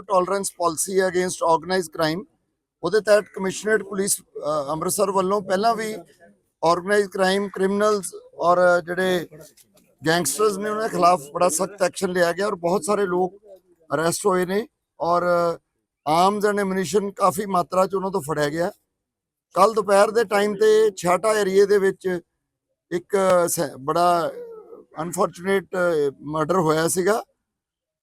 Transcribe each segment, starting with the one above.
Zero tolerance policy ਹੈ against organised crime ਉਹਦੇ ਤਹਿਤ ਕਮਿਸ਼ਨਰੇਟ ਪੁਲਿਸ ਅੰਮ੍ਰਿਤਸਰ ਵੱਲੋਂ ਪਹਿਲਾਂ ਵੀ ਆਰਗੇਨਾਈਜ਼ਡ ਕ੍ਰਾਈਮ ਕ੍ਰਿਮੀਨਲਸ ਔਰ ਜਿਹੜੇ ਗੈਂਗਸਟਰਸ ਨੇ ਉਹਨਾਂ ਦੇ ਖਿਲਾਫ ਬੜਾ ਸਖਤ ਐਕਸ਼ਨ ਲਿਆ ਗਿਆ ਔਰ ਬਹੁਤ ਸਾਰੇ ਲੋਕ ਅਰੈਸਟ ਹੋਏ ਨੇ ਔਰ ਆਰਮਸ ਐਂਡ ਐਮੂਨੀਸ਼ਨ ਕਾਫੀ ਮਾਤਰਾ ਚ ਉਹਨਾਂ ਤੋਂ ਫੜਿਆ ਗਿਆ। ਕੱਲ ਦੁਪਹਿਰ ਦੇ ਟਾਈਮ ਤੇ ਛਾਟਾ ਏਰੀਏ ਦੇ ਵਿੱਚ ਇੱਕ ਸ- ਬੜਾ ਅਨਫੋਰਚੂਨੇਟ ਮਰਡਰ ਹੋਇਆ ਸੀਗਾ।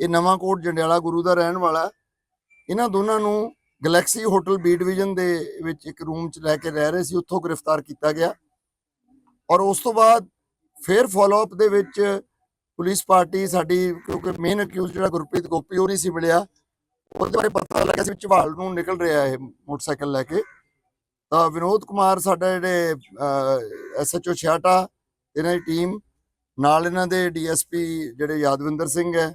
ਇਹ ਨਵਾਂ ਕੋਟ ਜੰਡਿਆਲਾ ਗੁਰੂ ਦਾ ਰਹਿਣ ਵਾਲਾ ਇਹਨਾਂ ਦੋਨਾਂ ਨੂੰ ਗੈਲੈਕਸੀ ਹੋਟਲ ਬੀ ਡਿਵੀਜ਼ਨ ਦੇ ਵਿੱਚ ਇੱਕ ਰੂਮ 'ਚ ਲੈ ਕੇ ਰਹਿ ਰਹੇ ਸੀ। ਉੱਥੋਂ ਗ੍ਰਿਫਤਾਰ ਕੀਤਾ ਗਿਆ। ਔਰ ਉਸ ਤੋਂ ਬਾਅਦ ਫੇਰ ਫਾਲੋ ਅਪ ਦੇ ਵਿੱਚ ਪੁਲਿਸ ਪਾਰਟੀ ਸਾਡੀ, ਕਿਉਂਕਿ ਮੇਨ ਅਕਿਊਜ਼ ਜਿਹੜਾ ਗੁਰਪ੍ਰੀਤ ਗੋਪੀ ਉਹ ਨਹੀਂ ਸੀ ਮਿਲਿਆ। ਉਹਦੇ ਬਾਰੇ ਪਤਾ ਲੱਗਾ ਸੀ ਝਵਾਲ ਨੂੰ ਨਿਕਲ ਰਿਹਾ ਇਹ ਮੋਟਰਸਾਈਕਲ ਲੈ ਕੇ। ਤਾਂ ਵਿਨੋਦ ਕੁਮਾਰ ਸਾਡਾ ਜਿਹੜੇ ਐਸਐਚਓ ਛਿਆਟਾ ਇਹਨਾਂ ਦੀ ਟੀਮ ਨਾਲ ਇਹਨਾਂ ਦੇ ਡੀਐਸਪੀ ਜਿਹੜੇ ਯਾਦਵਿੰਦਰ ਸਿੰਘ ਹੈ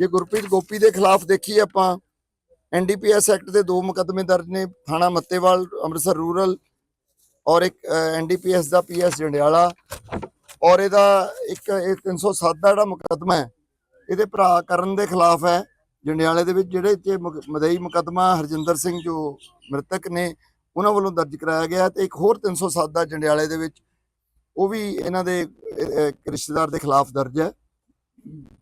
ਜੇ ਗੁਰਪ੍ਰੀਤ ਗੋਪੀ ਦੇ ਖਿਲਾਫ ਦੇਖੀ ਆਪਾਂ ਐਨਡੀਪੀਐਸ ਐਕਟ ਦੇ ਦੋ ਮੁਕੱਦਮੇ ਦਰਜ ਨੇ, ਥਾਣਾ ਮੱਤੇਵਾਲ, ਅੰਮ੍ਰਿਤਸਰ ਰੂਰਲ ਔਰ ਇੱਕ ਐਨਡੀਪੀਐਸ ਦਾ ਪੀਐਸ ਜੰਡਿਆਲਾ ਔਰ ਇਹਦਾ ਇੱਕ, ਇਹ 307 ਦਾ ਜਿਹੜਾ ਮੁਕੱਦਮਾ ਹੈ, ਇਹਦੇ ਭਰਾ ਕਰਨ ਦੇ ਖਿਲਾਫ ਹੈ। ਜੰਡਿਆਲੇ ਦੇ ਵਿੱਚ ਜਿਹੜੇ ਤੇ ਮਦਈ ਮੁਕੱਦਮਾ ਹਰਜਿੰਦਰ ਸਿੰਘ ਜੋ ਮ੍ਰਿਤਕ ਨੇ, ਉਹਨਾਂ ਵੱਲੋਂ ਦਰਜ ਕਰਾਇਆ ਗਿਆ ਤੇ ਇੱਕ ਹੋਰ 307 ਦਾ ਜੰਡਿਆਲੇ ਦੇ ਵਿੱਚ ਉਹ ਵੀ ਇਹਨਾਂ ਦੇ ਰਿਸ਼ਤੇਦਾਰ ਦੇ ਖਿਲਾਫ ਦਰਜ ਹੈ।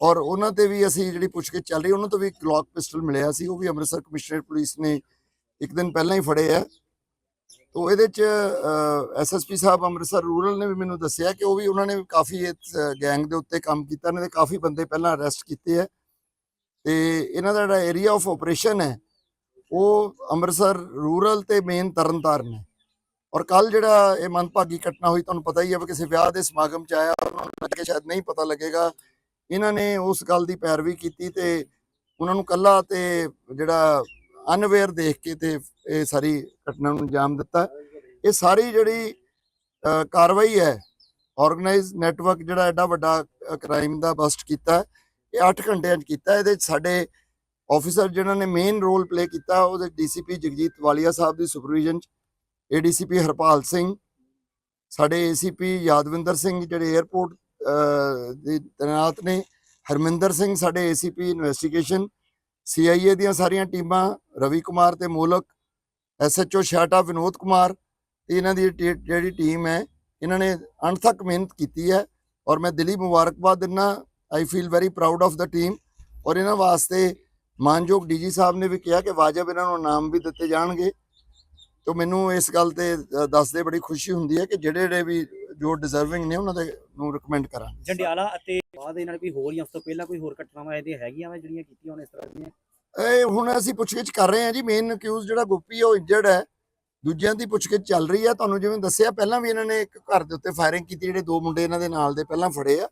ਔਰ ਉਹਨਾਂ ਤੇ ਵੀ ਅਸੀਂ ਜਿਹੜੀ ਪੁੱਛਗਿੱਛ ਚੱਲ ਰਹੀ, ਉਹਨਾਂ ਤੋਂ ਵੀ ਗਲੌਕ ਪਿਸਟਲ ਮਿਲਿਆ ਸੀ, ਉਹ ਵੀ ਅੰਮ੍ਰਿਤਸਰ ਕਮਿਸ਼ਨਰੇਟ ਪੁਲਿਸ ਨੇ ਇੱਕ ਦਿਨ ਪਹਿਲਾਂ ਹੀ ਫੜੇ ਆ। ਤੋ ਇਹਦੇ ਚ ਐਸਐਸਪੀ ਸਾਹਿਬ ਅੰਮ੍ਰਿਤਸਰ ਰੂਰਲ ਨੇ ਵੀ ਮੈਨੂੰ ਦੱਸਿਆ ਕਿ ਉਹ ਵੀ ਉਹਨਾਂ ਨੇ ਕਾਫੀ ਇਸ ਗੈਂਗ ਦੇ ਉੱਤੇ ਕੰਮ ਕੀਤਾ ਨੇ ਤੇ ਕਾਫੀ ਬੰਦੇ ਪਹਿਲਾਂ ਅਰੈਸਟ ਕੀਤੇ ਆ। ਤੇ ਇਹਨਾਂ ਦਾ ਜਿਹੜਾ ਏਰੀਆ ਆਫ ਆਪਰੇਸ਼ਨ ਹੈ, ਉਹ ਅੰਮ੍ਰਿਤਸਰ ਰੂਰਲ ਤੇ ਮੇਨ ਤਰਨਤਾਰਨ ਹੈ। ਔਰ ਕੱਲ ਜਿਹੜਾ ਇਹ ਮੰਦਭਾਗੀ ਘਟਨਾ ਹੋਈ, ਤੁਹਾਨੂੰ ਪਤਾ ਹੀ ਹੈ ਵੀ ਕਿਸੇ ਵਿਆਹ ਦੇ ਸਮਾਗਮ ਚ ਆਇਆ, ਉਹਨਾਂ ਨੂੰ ਲੱਗੇ ਸ਼ਾਇਦ ਨਹੀਂ ਪਤਾ ਲੱਗੇਗਾ। ਇਹਨਾਂ ਨੇ ਉਸ ਗੱਲ ਦੀ ਪੈਰਵੀ ਕੀਤੀ ਤੇ ਉਹਨਾਂ ਨੂੰ ਕੱਲਾ ਤੇ ਜਿਹੜਾ ਅਨਵੇਅਰ ਦੇਖ ਕੇ ਤੇ ਇਹ ਸਾਰੀ ਘਟਨਾ ਨੂੰ ਅੰਜਾਮ ਦਿੱਤਾ। ਇਹ ਸਾਰੀ ਜਿਹੜੀ ਕਾਰਵਾਈ ਹੈ ਆਰਗੇਨਾਈਜ਼ ਨੈਟਵਰਕ ਜਿਹੜਾ ਐਡਾ ਵੱਡਾ ਕ੍ਰਾਈਮ ਦਾ ਬਸਟ ਕੀਤਾ, ਇਹ 8 ਘੰਟਿਆਂ 'ਚ ਕੀਤਾ। ਇਹਦੇ 'ਚ ਸਾਡੇ ਆਫੀਸਰ ਜਿਨ੍ਹਾਂ ਨੇ ਮੇਨ ਰੋਲ ਪਲੇ ਕੀਤਾ, ਉਹਦੇ ਡੀਸੀਪੀ ਜਗਜੀਤ ਵਾਲੀਆ ਸਾਹਿਬ ਦੀ ਸੁਪਰਵਿਜ਼ਨ 'ਚ ਏਡੀਸੀਪੀ ਹਰਪਾਲ ਸਿੰਘ, ਸਾਡੇ ਏਸੀਪੀ ਯਾਦਵਿੰਦਰ ਸਿੰਘ ਜਿਹੜੇ 에ਅਰਪੋਰਟ ਦੇ ਤੈਨਾਤ ਨੇ। ਹਰਮਿੰਦਰ ਸਿੰਘ ਸਾਡੇ ਏਸੀਪੀ ਇਨਵੈਸਟੀਗੇਸ਼ਨ ਸੀਆਈਏ ਦੀਆਂ ਸਾਰੀਆਂ ਟੀਮਾਂ, ਰਵੀ ਕੁਮਾਰ ਤੇ ਮੋਲਕ ਐਸਐਚਓ ਸ਼ਾਟਾ ਵਿਨੋਦ ਕੁਮਾਰ ਤੇ ਇਹਨਾਂ ਦੀ ਜਿਹੜੀ ਟੀਮ ਹੈ, ਇਹਨਾਂ ਨੇ ਅਣਥੱਕ ਮਿਹਨਤ ਕੀਤੀ ਹੈ ਔਰ ਮੈਂ ਦਿਲੀ ਮੁਬਾਰਕਬਾਦ ਦਿੰਦਾ I feel very proud of the team ਔਰ ਇਹਨਾਂ ਵਾਸਤੇ ਮਾਨਯੋਗ ਡੀਜੀ ਸਾਹਿਬ ਨੇ ਵੀ ਕਿਹਾ ਕਿ ਵਾਜਬ ਇਹਨਾਂ ਨੂੰ ਨਾਮ ਵੀ ਦਿੱਤੇ ਜਾਣਗੇ। ਤੋਂ ਮੈਨੂੰ ਇਸ ਗੱਲ ਤੇ ਦੱਸਦੇ ਬੜੀ ਖੁਸ਼ੀ ਹੁੰਦੀ ਹੈ ਕਿ ਜਿਹੜੇ ਜਿਹੜੇ ਵੀ ਜੋ ਡਿਜ਼ਰਵਿੰਗ ਨੇ ਉਹਨਾਂ ਦੇ ਨੂੰ ਰਿਕਮੈਂਡ ਕਰਾਂ ਜੰਡਿਆਲਾ ਅਤੇ ਬਾਅਦ ਇਹਨਾਂ ਕੋਈ ਹੋਰ ਜਾਂ ਉਸ ਤੋਂ ਪਹਿਲਾਂ ਕੋਈ ਹੋਰ ਘਟਨਾਵਾਂ ਇਹਦੇ ਹੈਗੀਆਂ ਵਾ ਜਿਹੜੀਆਂ ਕੀਤੀਆਂ ਹੁਣ ਇਸ ਤਰ੍ਹਾਂ ਦੀਆਂ? ਇਹ ਹੁਣ ਅਸੀਂ ਪੁੱਛਗਿੱਛ ਕਰ ਰਹੇ ਹਾਂ ਜੀ ਮੇਨ ਅਕਿਊਜ਼ ਜਿਹੜਾ ਗੋਪੀ ਉਹ ਇੰਜਰਡ ਹੈ। ਦੂਜਿਆਂ ਦੀ ਪੁੱਛਗਿੱਛ ਚੱਲ ਰਹੀ ਹੈ ਤੁਹਾਨੂੰ ਜਿਵੇਂ ਦੱਸਿਆ ਪਹਿਲਾਂ ਵੀ ਇਹਨਾਂ ਨੇ ਇੱਕ ਘਰ ਦੇ ਉੱਤੇ ਫਾਇਰਿੰਗ ਕੀਤੀ ਜਿਹੜੇ ਦੋ ਮੁੰਡੇ ਇਹਨਾਂ ਦੇ ਨਾਲ ਦੇ ਪਹਿਲਾਂ ਫੜੇ ਆ।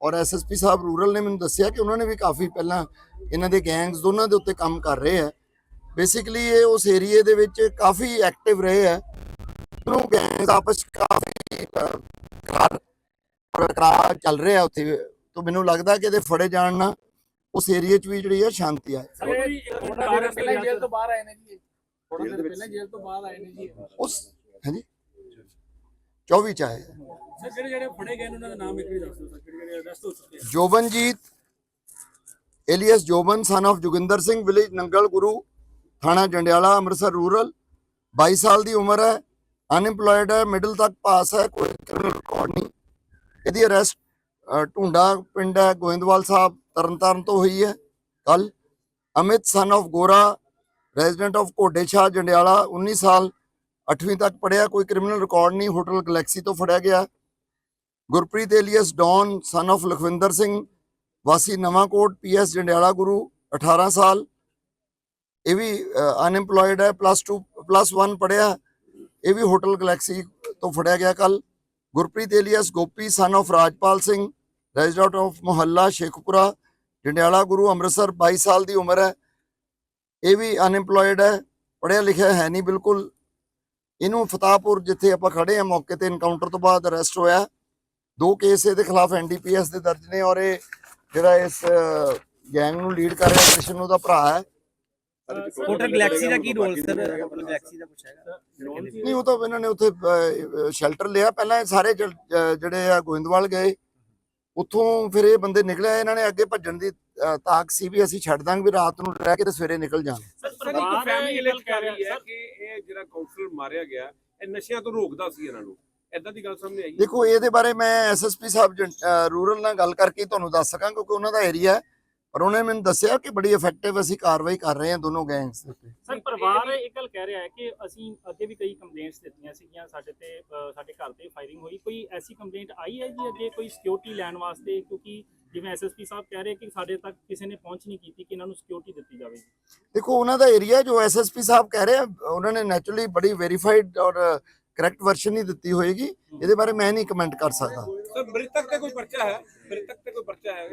ਔਰ ਐਸਐਸਪੀ ਸਾਹਿਬ ਰੂਰਲ ਨੇ ਮੈਨੂੰ ਦੱਸਿਆ ਕਿ ਉਹਨਾਂ ਨੇ ਵੀ ਕਾਫੀ ਪਹਿਲਾਂ ਇਹਨਾਂ ਦੇ ਗੈਂਗਸ ਦੋਨਾਂ ਦੇ ਉੱਤੇ ਕੰਮ ਕਰ ਰਹੇ ਆ। ਬੇਸਿਕਲੀ ਇਹ ਉਸ ਏਰੀਏ ਦੇ ਵਿੱਚ ਕਾਫੀ ਐਕਟਿਵ ਰਹੇ ਆ। ਦੋਨੋਂ ਗੈਂਗਸ ਆਪਸ ਕਾਫੀ ਕਰਾਰ ਕਰਾਰ ਚੱਲ ਰਿਹਾ ਉੱਥੇ। ਤੋਂ ਮੈਨੂੰ ਲੱਗਦਾ ਕਿ ਇਹਦੇ ਫੜੇ ਜਾਣ ਨਾਲ ਉਸ ਏਰੀਏ 'ਚ ਵੀ ਜਿਹੜੀ ਹੈ ਸ਼ਾਂਤੀ ਜੇਲ੍ਹ ਤੋਂ ਬਾਹਰ ਆਏ ਨੇ ਜੀ ਥੋੜਾ ਦਿਨ ਪਹਿਲਾਂ ਜੇਲ੍ਹ ਤੋਂ ਬਾਹਰ ਆਏ ਨੇ ਜੀ ਉਸ ਹਾਂਜੀ? 24 ਚ ਆਏ। ਸਰ ਜਿਹੜੇ ਜਿਹੜੇ ਫੜੇ ਗਏ ਨੇ ਉਹਨਾਂ ਦਾ ਨਾਮ ਇੱਕ ਵੀ ਦੱਸ ਦਿਓ ਸਰ ਜਿਹੜੇ ਜਿਹੜੇ ਅਰੈਸਟ ਹੋ ਚੁੱਕੇ ਆ? Jobanjit alias Joban son of Joginder Singh village Nangal Guru ਥਾਣਾ ਜੰਡਿਆਲਾ ਅੰਮ੍ਰਿਤਸਰ ਰੂਰਲ 22 ਸਾਲ ਦੀ ਉਮਰ ਹੈ। ਅਨਇੰਪਲੋਇਡ ਹੈ ਮਿਡਲ ਤੱਕ ਪਾਸ ਹੈ, ਕੋਈ ਕ੍ਰਿਮੀਨਲ ਰਿਕਾਰਡ ਨਹੀਂ। ਇਹਦੀ ਅਰੈਸਟ ਢੂੰਡਾ ਪਿੰਡ ਹੈ, ਗੋਇੰਦਵਾਲ ਸਾਹਿਬ, ਤਰਨਤਾਰਨ ਤੋਂ ਹੋਈ ਹੈ। ਕੱਲ Amit son of Gora resident of ਘੋਡੇ ਜੰਡਿਆਲਾ 19 ਸਾਲ 8ਵੀਂ ਤੱਕ ਪੜਿਆ ਕੋਈ ਕ੍ਰਿਮੀਨਲ ਰਿਕਾਰਡ ਨਹੀਂ ਹੋਟਲ ਗਲੈਕਸੀ ਤੋਂ ਫੜਿਆ ਗਿਆ। Gurpreet alias Don son of Lakhwinder Singh, ਵਾਸੀ ਨਵਾਂਕੋਟ ਪੀਐਸ ਜੰਡਿਆਲਾ ਗੁਰੂ 18 ਸਾਲ। ਇਹ ਵੀ ਅਨਇੰਪਲੋਇਡ ਹੈ ਪਲੱਸ 2 ਪਲੱਸ 1 ਪੜਿਆ ਇਹ ਵੀ ਹੋਟਲ ਗਲੈਕਸੀ ਤੋਂ ਫੜਿਆ ਗਿਆ ਕੱਲ Gurpreet alias, Gopi son of Rajpal Singh resident of ਮੁਹੱਲਾ, ਸ਼ੇਖਪੁਰਾ ਜੰਡਿਆਲਾ ਗੁਰੂ ਅੰਮ੍ਰਿਤਸਰ 22 ਸਾਲ ਦੀ ਉਮਰ ਹੈ। ਇਹ ਵੀ ਅਨਇੰਪਲੋਇਡ ਹੈ। ਪੜਿਆ ਲਿਖਿਆ ਹੈ ਨਹੀਂ ਬਿਲਕੁਲ। ਇਹਨੂੰ ਫਤਾਹਪੁਰ ਜਿੱਥੇ ਆਪਾਂ ਖੜੇ ਆ ਮੌਕੇ ਤੇ ਇਨਕਾਊਂਟਰ ਤੋਂ ਬਾਅਦ ਅਰੈਸਟ ਹੋਇਆ। ਦੋ ਕੇਸ ਇਹਦੇ ਖਿਲਾਫ ਐਨਡੀਪੀਐਸ ਦੇ ਦਰਜ ਨੇ ਔਰ ਇਹ ਜਿਹੜਾ ਇਸ ਗੈਂਗ ਨੂੰ ਲੀਡ ਕਰ ਰਿਹਾ, ਕ੍ਰਿਸ਼ਨ ਉਹਦਾ ਭਰਾ ਹੈ। ਹੋਟਲ ਗਲੈਕਸੀ ਦਾ ਕੀ ਰੋਲ ਸਰ? ਹੋਟਲ ਗਲੈਕਸੀ ਦਾ ਹੈਗਾ? ਨਹੀਂ ਉਹ ਤਾਂ ਇਹਨਾਂ ਨੇ ਉੱਥੇ ਸ਼ੈਲਟਰ ਲਿਆ। ਪਹਿਲਾਂ ਇਹ ਸਾਰੇ ਜਿਹੜੇ ਆ ਗੋਇੰਦਵਾਲ ਗਏ। ਉੱਥੋਂ ਫਿਰ ਇਹ ਬੰਦੇ ਨਿਕਲੇ ਇਹਨਾਂ ਨੇ ਅੱਗੇ ਭੱਜਣ ਦੀ ਤਾਕ ਸੀ ਵੀ ਅਸੀਂ ਛੱਡ ਦਾਂਗੇ ਵੀ ਰਾਤ ਨੂੰ ਰਹਿ ਕੇ ਤੇ ਸਵੇਰੇ ਨਿਕਲ ਜਾਵਾਂਗੇ ਸਰ ਇੱਕ ਫੈਮਿਲੀ ਇਲੈਕਟ ਕਰ ਰਹੀ ਹੈ ਕਿ ਇਹ ਜਿਹੜਾ ਕਾਉਂਸਲਰ ਮਾਰਿਆ ਗਿਆ ਇਹ ਨਸ਼ਿਆਂ ਤੋਂ ਰੋਕਦਾ ਸੀ ਇਹਨਾਂ ਨੂੰ। ਐਦਾਂ ਦੀ ਗੱਲ ਸਾਹਮਣੇ ਆਈ ਹੈ? ਦੇਖੋ ਇਹਦੇ ਬਾਰੇ ਮੈਂ ਐਸਐਸਪੀ ਸਾਹਿਬ ਰੂਰਲ ਨਾਲ ਗੱਲ ਕਰਕੇ ਤੁਹਾਨੂੰ ਦੱਸ ਸਕਾਂ ਕਿਉਂਕਿ ਉਹਨਾਂ ਦਾ ਏਰੀਆ ਹੈ। ਪਰ ਉਹਨੇ ਮੈਨੂੰ ਦੱਸਿਆ ਕਿ ਬੜੀ ਇਫੈਕਟਿਵ ਅਸੀਂ ਕਾਰਵਾਈ ਕਰ ਰਹੇ ਹਾਂ ਦੋਨੋਂ ਗੈਂਗਸ ਦੇ ਉੱਤੇ। ਸਰ ਪਰਿਵਾਰ ਇਹ ਗੱਲ ਕਹਿ ਰਿਹਾ ਹੈ ਕਿ ਅਸੀਂ ਅੱਗੇ ਵੀ ਕਈ ਕੰਪਲੇਂਟਸ ਦਿੱਤੀਆਂ ਸੀਗੀਆਂ ਸਾਡੇ ਤੇ ਅ, ਸਾਡੇ ਘਰ ਤੇ ਫਾਇਰਿੰਗ ਹੋਈ। ਕੋਈ ਐਸੀ ਕੰਪਲੇਂਟ ਆਈ ਹੈ ਜੀ ਅੱਗੇ ਕੋਈ ਸਿਕਿਉਰਿਟੀ ਲੈਣ ਵਾਸਤੇ? ਕਿਉਂਕਿ ਜਿਵੇਂ ਐਸਐਸਪੀ ਸਾਹਿਬ ਕਹਿ ਰਹੇ ਕਿ ਸਾਡੇ ਤੱਕ ਕਿਸੇ ਨੇ ਪਹੁੰਚ ਨਹੀਂ ਕੀਤੀ ਕਿ ਇਹਨਾਂ ਨੂੰ ਸਿਕਿਉਰਿਟੀ ਦਿੱਤੀ ਜਾਵੇਗੀ ਦੇਖੋ ਉਹਨਾਂ ਦਾ ਏਰੀਆ ਜੋ ਐਸਐਸਪੀ ਸਾਹਿਬ ਕਹਿ ਰਹੇ ਆ ਉਹਨਾਂ ਨੇ ਨੈਚੁਰਲੀ ਬੜੀ ਵੈਰੀਫਾਈਡ ਔਰ ਕਰੈਕਟ ਵਰਸ਼ਨ ਹੀ ਦਿੱਤੀ ਹੋਏਗੀ ਇਹਦੇ ਬਾਰੇ ਮੈਂ ਨਹੀਂ ਕਮੈਂਟ ਕਰ ਸਕਦਾ। ਸਰ ਮ੍ਰਿਤਕ ਤੇ ਕੋਈ ਪਰਚਾ ਹੈ? ਮ੍ਰਿਤਕ ਤੇ ਕੋਈ ਪਰਚਾ ਹੈ?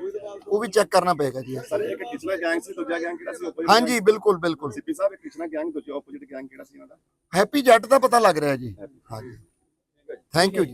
ਉਹ ਵੀ ਚੈੱਕ ਕਰਨਾ ਪਏਗਾ ਜੀ। ਸਰ ਇੱਕ ਕਿਚਨਾ ਗੈਂਗ ਸੀ ਦੂਜਾ ਗੈਂਗ ਕਿਹੜਾ ਸੀ? opposite ਹਾਂਜੀ ਬਿਲਕੁਲ ਬਿਲਕੁਲ। ਸੀਪੀ ਸਾਹਿਬ ਇੱਕ ਕਿਚਨਾ ਗੈਂਗ ਦੂਜਾ ਆਪੋਜ਼ਿਟ ਗੈਂਗ ਕਿਹੜਾ ਸੀ ਇਹਨਾਂ ਦਾ? ਹੈਪੀ ਜੱਟ ਦਾ ਪਤਾ ਲੱਗ ਰਿਹਾ ਜੀ। ਹਾਂਜੀ। Thank you